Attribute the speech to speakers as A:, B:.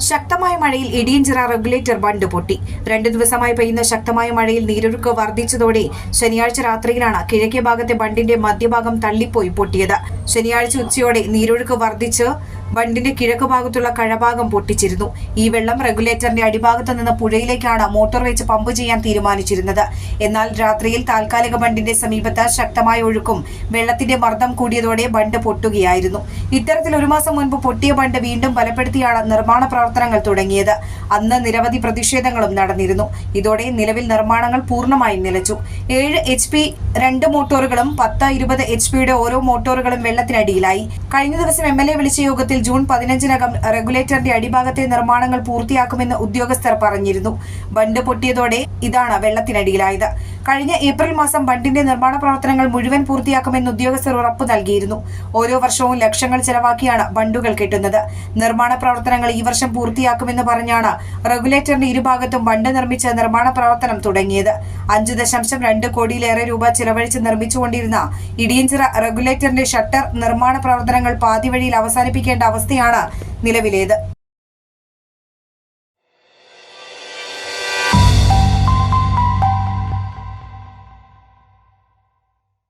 A: ശക്തമായ മഴയിൽ ഇടിയഞ്ചിറ റെഗുലേറ്റർ ബണ്ട് പൊട്ടി. രണ്ടു ദിവസമായി പെയ്യുന്ന ശക്തമായ മഴയിൽ നീരൊഴുക്ക് വർദ്ധിച്ചതോടെ ശനിയാഴ്ച രാത്രിയിലാണ് കിഴക്കേ ഭാഗത്തെ ബണ്ടിന്റെ മധ്യഭാഗം തള്ളിപ്പോയി പൊട്ടിയത്. ശനിയാഴ്ച ഉച്ചയോടെ നീരൊഴുക്ക് വർദ്ധിച്ച് ബണ്ടിന്റെ കിഴക്ക് ഭാഗത്തുള്ള കഴഭാഗം പൊട്ടിച്ചിരുന്നു. ഈ വെള്ളം റെഗുലേറ്ററിന്റെ അടിഭാഗത്ത് നിന്ന് പുഴയിലേക്കാണ് മോട്ടോർ വെച്ച് പമ്പ് ചെയ്യാൻ തീരുമാനിച്ചിരുന്നത്. എന്നാൽ രാത്രിയിൽ താൽക്കാലിക ബണ്ടിന്റെ സമീപത്ത് ശക്തമായ ഒഴുക്കും വെള്ളത്തിന്റെ മർദ്ദം കൂടിയതോടെ ബണ്ട് പൊട്ടുകയായിരുന്നു. ഇത്തരത്തിൽ ഒരു മാസം മുൻപ് പൊട്ടിയ ബണ്ട് വീണ്ടും ബലപ്പെടുത്തിയാണ് നിർമ്മാണ പ്രവർത്തനങ്ങൾ തുടങ്ങിയത്. അന്ന് നിരവധി പ്രതിഷേധങ്ങളും നടന്നിരുന്നു. ഇതോടെ നിലവിൽ നിർമ്മാണങ്ങൾ പൂർണമായും നിലച്ചു. ഏഴ് എച്ച് പി രണ്ട് മോട്ടോറുകളും പത്ത് ഇരുപത് എച്ച് പിയുടെ ഓരോ മോട്ടോറുകളും വെള്ളത്തിനടിയിലായി. കഴിഞ്ഞ ദിവസം എം എൽ എ വിളിച്ച യോഗത്തിൽ ജൂൺ പതിനഞ്ചിനകം റെഗുലേറ്ററിന്റെ അടിഭാഗത്തെ നിർമ്മാണങ്ങൾ പൂർത്തിയാക്കുമെന്ന് ഉദ്യോഗസ്ഥർ പറഞ്ഞിരുന്നു. ബണ്ട് പൊട്ടിയതോടെ ഇതാണ് വെള്ളത്തിനടിയിലായത്. കഴിഞ്ഞ ഏപ്രിൽ മാസം ബണ്ടിന്റെ നിർമ്മാണ പ്രവർത്തനങ്ങൾ മുഴുവൻ പൂർത്തിയാക്കുമെന്ന് ഉദ്യോഗസ്ഥർ ഉറപ്പു നൽകിയിരുന്നു. ഓരോ വർഷവും ലക്ഷങ്ങൾ ചെലവാക്കിയാണ് ബണ്ടുകൾ കെട്ടുന്നത്. നിർമ്മാണ പ്രവർത്തനങ്ങൾ ഈ വർഷം പൂർത്തിയാക്കുമെന്ന് പറഞ്ഞാണ് റെഗുലേറ്ററിന്റെ ഇരുഭാഗത്തും ബണ്ട് നിർമ്മിച്ച നിർമ്മാണ പ്രവർത്തനം തുടങ്ങിയത്. അഞ്ച് ദശാംശം രണ്ട് കോടിയിലേറെ രൂപ ചെലവഴിച്ച് നിർമ്മിച്ചുകൊണ്ടിരുന്ന ഇടിയഞ്ചിറ റെഗുലേറ്ററിന്റെ ഷട്ടർ നിർമ്മാണ പ്രവർത്തനങ്ങൾ പാതിവഴിയിൽ അവസാനിപ്പിക്കേണ്ട അവസ്ഥയാണ് നിലവിലേത്.